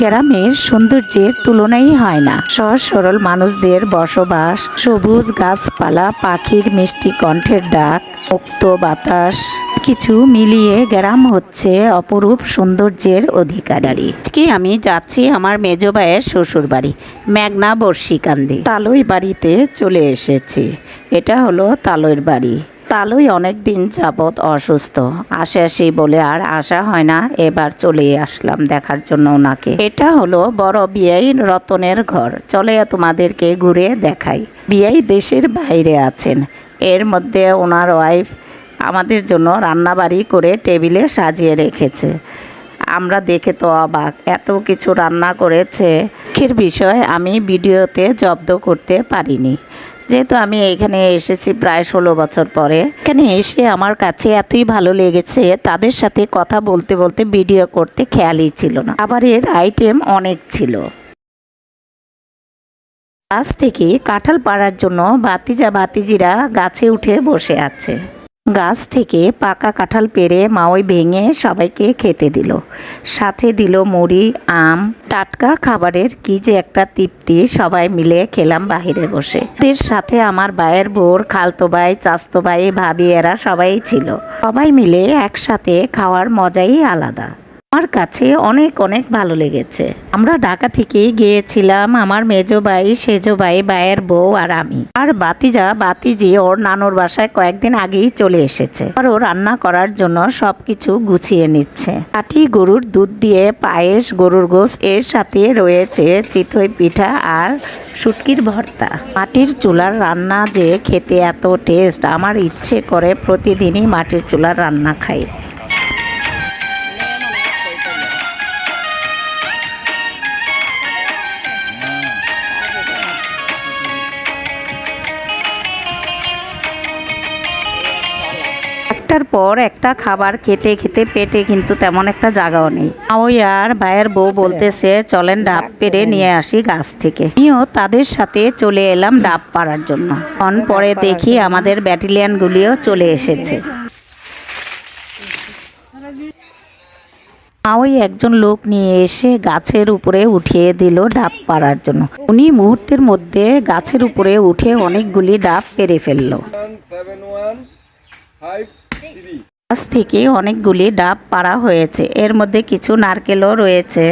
গ্রামের সৌন্দর্যের তুলনাই হয় না। সহজ সরল মানুষদের বসবাস, সবুজ গাছপালা, পাখির মিষ্টি কণ্ঠের ডাক মুক্ত বাতাস, কিছু মিলিয়ে গ্রাম হচ্ছে অপরূপ সৌন্দর্যের অধিকারী আজকে আমি যাচ্ছি আমার মেজ ভাইয়ের শ্বশুর বাড়ি, মেঘনা বর্ষিকান্দি। তালই বাড়িতে চলে এসেছি। এটা হলো তালইর বাড়ি। তালই অনেক দিন যাবৎ অসুস্থ। আসে আসি বলে, আর আসা হয় না, এবার চলে আসলাম দেখার জন্য ওনাকে। এটা হলো বড় বিয়াই রতনের ঘর। চলে, তোমাদেরকে ঘুরে দেখাই। বিয়াই দেশের বাইরে আছেন। এর মধ্যে ওনার ওয়াইফ আমাদের জন্য রান্নাবাড়ি করে টেবিলে সাজিয়ে রেখেছে। আমরা দেখে তো অবাক, এত কিছু রান্না করেছে। বিষয় আমি ভিডিওতে জব্দ করতে পারিনি। যেহেতু আমি এখানে এসেছি প্রায় ষোলো বছর পরে, এখানে এসে আমার কাছে এতই ভালো লেগেছে, তাদের সাথে কথা বলতে বলতে ভিডিও করতে খেয়ালই ছিল না। আবার এর আইটেম অনেক ছিল। গাছ থেকে কাঁঠাল পাড়ার জন্য বাতিজা বাতিজিরা গাছে উঠে বসে আছে। গাছ থেকে পাকা কাঁঠাল পেরে মাওই ভেঙে সবাইকে খেতে দিল। সাথে দিল মুড়ি, আম, টাটকা খাবারের কি যে একটা তৃপ্তি, সবাই মিলে খেলাম বাহিরে বসে। এর সাথে আমার বায়ের বোর, খালতো ভাই, চাস্তো ভাই, ভাবি, এরা সবাই ছিল। সবাই মিলে একসাথে খাওয়ার মজাই আলাদা। আমার কাছে অনেক অনেক ভালো লেগেছে। আমরা ঢাকা থেকে গিয়েছিলাম আমার মেজো ভাই, সেজো ভাই, ভাইয়ের বউ আর আমি। আর বাতিজা, বাতিজি ওর নানুর বাসায় কয়েকদিন আগেই চলে এসেছে। আর ও রান্না করার জন্য সবকিছু গুছিয়ে নিচ্ছে। কাঠি, গরুর দুধ দিয়ে পায়েস, গরুর গোস এর সাথে রয়েছে চিতই পিঠা আর শুটকির ভর্তা। মাটির চুলার রান্না যে খেতে এত টেস্ট আমার ইচ্ছে করে প্রতিদিনই মাটির চুলার রান্না খাই। একটার পর একটা খাবার খেতে খেতে পেটে কিন্তু তেমন একটা জায়গাও নেই। ওই আর ভাইয়ের বউ বলতেছে চলেন ডাব পেরে নিয়ে আসি গাছ থেকে। আমিও তাদের সাথে চলে এলাম ডাব পাড়ার জন্য। অন পরে দেখি আমাদের ব্যাটালিয়ানগুলিও চলে এসেছে। ওই একজন লোক নিয়ে এসে গাছের উপরে উঠিয়ে দিল ডাব পাড়ার জন্য। উনি মুহূর্তের মধ্যে গাছের উপরে উঠে অনেকগুলি ডাব পেরে ফেলল। গাছ থেকে অনেকগুলি ডাব পাড়া হয়েছে। এর মধ্যে কিছু নারকেলও রয়েছে।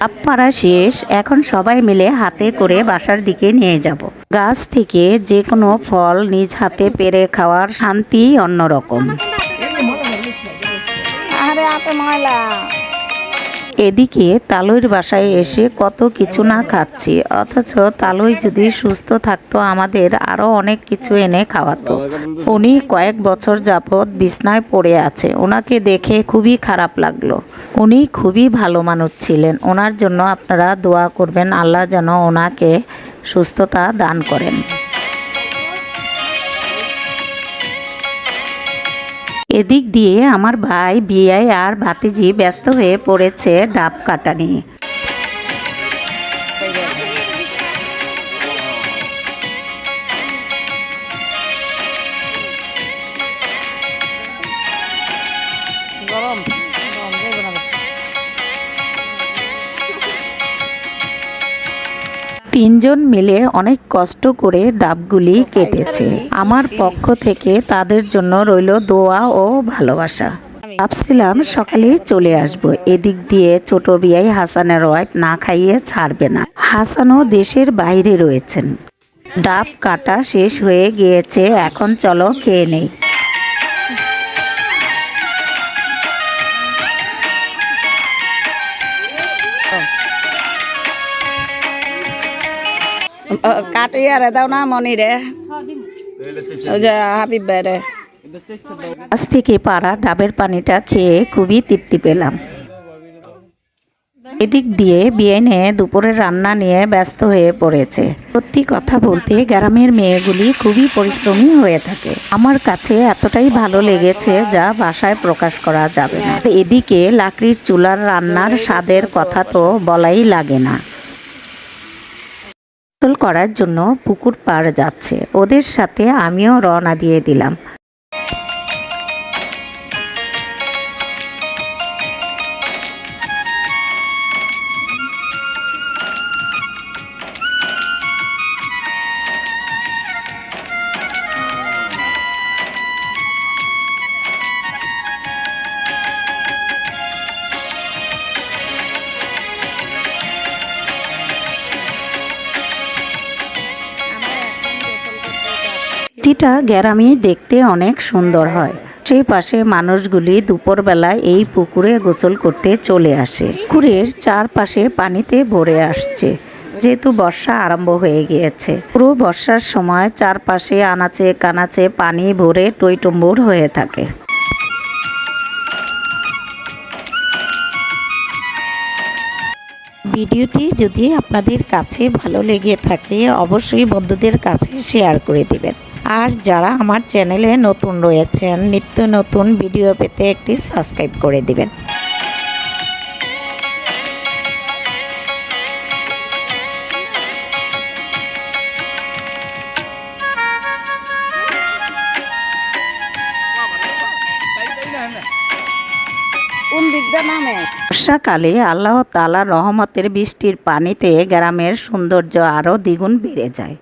ডাব পাড়া শেষ। এখন সবাই মিলে হাতে করে বাসার দিকে নিয়ে যাব। গাছ থেকে যে কোনো ফল নিজ হাতে পেরে খাওয়ার শান্তি অন্যরকম। এদিকে তালইর বাসায় এসে কত কিছু না খাচ্ছি, অথচ তালই যদি সুস্থ থাকতো, আমাদের আরও অনেক কিছু এনে খাওয়াতো। উনি কয়েক বছর যাবৎ বিছনায় পড়ে আছে ওনাকে দেখে খুবই খারাপ লাগল। উনি খুবই ভালো মানুষ ছিলেন ওনার জন্য আপনারা দোয়া করবেন, আল্লাহ যেন ওনাকে সুস্থতা দান করেন। এদিক দিয়ে আমার ভাই বিয়াই আর ভাতিজি ব্যস্ত হয়ে পড়েছে ডাব কাটা নিয়ে তিনজন মিলে অনেক কষ্ট করে ডাবগুলি কেটেছে। আমার পক্ষ থেকে তাদের জন্য রইল দোয়া ও ভালোবাসা। ভাবছিলাম সকালে চলে আসব। এদিক দিয়ে ছোট বিয়াই হাসানের ওয়াইফ না খাইয়ে ছাড়বে না। হাসানও দেশের বাইরে রয়েছেন। ডাব কাটা শেষ হয়ে গিয়েছে। এখন চলো খেয়ে নেই। কাটিয়ারে দাও না মনিরে। হাবিব গাছ থেকে পাড়া ডাবের পানিটা খেয়ে খুবই তৃপ্তি পেলাম। এদিক দিয়ে বিয়েনে দুপুরের রান্না নিয়ে ব্যস্ত হয়ে পড়েছে। সত্যি কথা বলতে গ্রামের মেয়েগুলি খুবই পরিশ্রমী হয়ে থাকে। আমার কাছে এতটাই ভালো লেগেছে যা ভাষায় প্রকাশ করা যাবে না। এদিকে লাকড়ির চুলার রান্নার স্বাদের কথা তো বলাই লাগে না। করার জন্য পুকুর পাড় যাচ্ছে। ওদের সাথে আমিও রওনা দিয়ে দিলাম। এটা গ্রামে দেখতে অনেক সুন্দর হয়। সেই পাশে মানুষগুলি দুপুরবেলায় এই পুকুরে গোসল করতে চলে আসে। পুকুরের চারপাশে পানিতে ভরে আসছে। যেহেতু বর্ষা আরম্ভ হয়ে গিয়েছে। পুরো বর্ষার সময় চারপাশে আনাচে কানাচে পানি ভরে টইটম্বুর হয়ে থাকে। ভিডিওটি যদি আপনাদের কাছে ভালো লেগে থাকে, অবশ্যই বন্ধুদের কাছে শেয়ার করে দিবেন। আর যারা আমার চ্যানেলে নতুন রয়েছেন, নিত্য নতুন ভিডিও পেতে একটি সাবস্ক্রাইব করে দিবেন। বর্ষাকালে আল্লাহ তালা রহমতের বৃষ্টির পানিতে গ্রামের সৌন্দর্য আরও দ্বিগুণ বেড়ে যায়।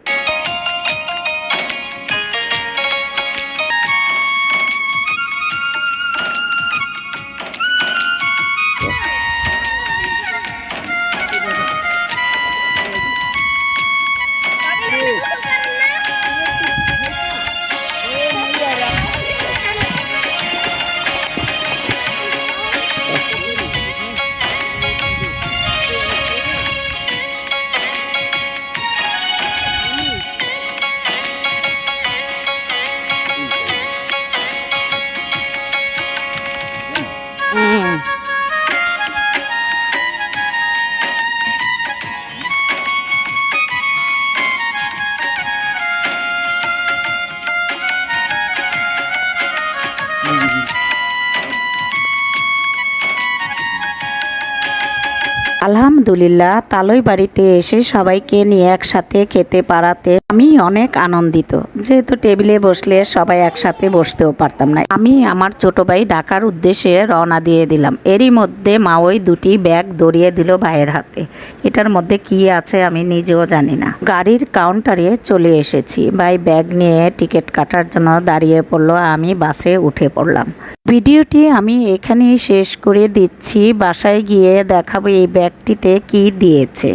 আলহামদুলিল্লাহ, তালই বাড়িতে এসে সবাইকে নিয়ে একসাথে খেতে পারাতে আমি অনেক আনন্দিত। যেহেতু টেবিলে বসলে সবাই একসাথে বসতেও পারতাম না, আমি আমার ছোট ভাই ঢাকার উদ্দেশ্যে রওনা দিয়ে দিলাম। এরই মধ্যে মা ওই দুটি ব্যাগ দড়িয়ে দিল ভাইয়ের হাতে। এটার মধ্যে কি আছে আমি নিজেও জানি না। গাড়ির কাউন্টারে চলে এসেছি। ভাই ব্যাগ নিয়ে টিকিট কাটার জন্য দাঁড়িয়ে পড়ল, আমি বাসে উঠে পড়লাম। ভিডিওটি আমি এখানেই শেষ করে দিচ্ছি। বাসায় গিয়ে দেখাবো এই ব্যাগটিতে কি দিয়েছে?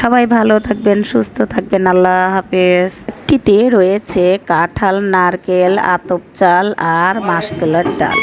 সবাই ভালো থাকবেন, সুস্থ থাকবেন, আল্লাহ হাফেজ। একটিতে রয়েছে কাঁঠাল, নারকেল, আতপ চাল আর মাসকলার ডাল।